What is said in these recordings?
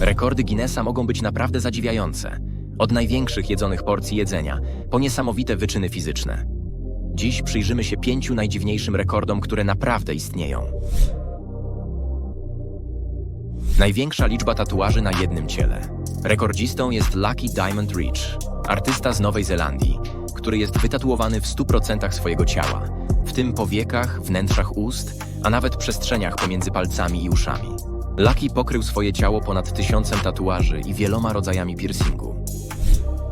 Rekordy Guinnessa mogą być naprawdę zadziwiające. Od największych jedzonych porcji jedzenia, po niesamowite wyczyny fizyczne. Dziś przyjrzymy się pięciu najdziwniejszym rekordom, które naprawdę istnieją. Największa liczba tatuaży na jednym ciele. Rekordzistą jest Lucky Diamond Rich, artysta z Nowej Zelandii, który jest wytatuowany w 100% swojego ciała, w tym powiekach, wnętrzach ust, a nawet przestrzeniach pomiędzy palcami i uszami. Lucky pokrył swoje ciało ponad tysiącem tatuaży i wieloma rodzajami piercingu.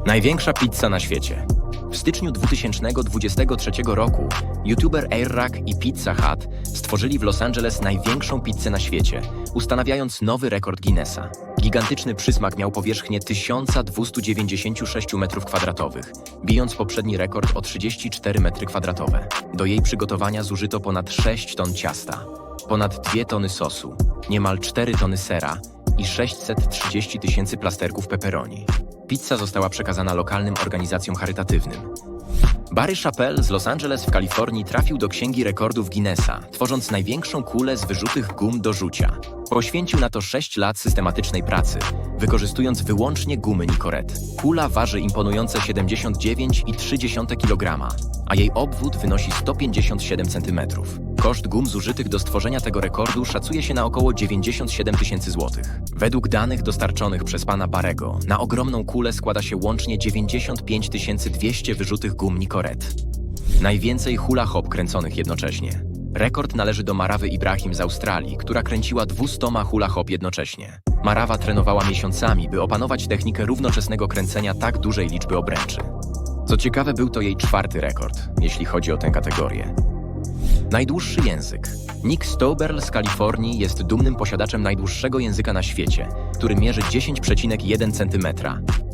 Największa pizza na świecie. W styczniu 2023 roku youtuber Airrack i Pizza Hut stworzyli w Los Angeles największą pizzę na świecie, ustanawiając nowy rekord Guinnessa. Gigantyczny przysmak miał powierzchnię 1296 m2, bijąc poprzedni rekord o 34 m2. Do jej przygotowania zużyto ponad 6 ton ciasta, ponad 2 tony sosu, niemal 4 tony sera i 630 tysięcy plasterków pepperoni. Pizza została przekazana lokalnym organizacjom charytatywnym. Barry Chappelle z Los Angeles w Kalifornii trafił do Księgi Rekordów Guinnessa, tworząc największą kulę z wyrzutych gum do rzucia. Poświęcił na to 6 lat systematycznej pracy, wykorzystując wyłącznie gumy Nicorette. Kula waży imponujące 79,3 kg, a jej obwód wynosi 157 cm. Koszt gum zużytych do stworzenia tego rekordu szacuje się na około 97 tysięcy złotych. Według danych dostarczonych przez pana Barego, na ogromną kulę składa się łącznie 95 200 wyrzutych gum Nicorette. Najwięcej hula hop kręconych jednocześnie. Rekord należy do Marawy Ibrahim z Australii, która kręciła 200 hula hop jednocześnie. Marawa trenowała miesiącami, by opanować technikę równoczesnego kręcenia tak dużej liczby obręczy. Co ciekawe, był to jej czwarty rekord, jeśli chodzi o tę kategorię. Najdłuższy język. Nick Stoberl z Kalifornii jest dumnym posiadaczem najdłuższego języka na świecie, który mierzy 10,1 cm,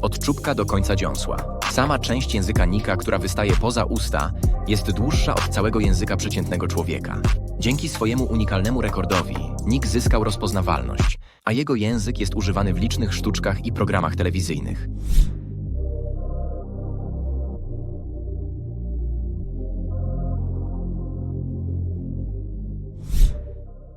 od czubka do końca dziąsła. Sama część języka Nika, która wystaje poza usta, jest dłuższa od całego języka przeciętnego człowieka. Dzięki swojemu unikalnemu rekordowi, Nick zyskał rozpoznawalność, a jego język jest używany w licznych sztuczkach i programach telewizyjnych.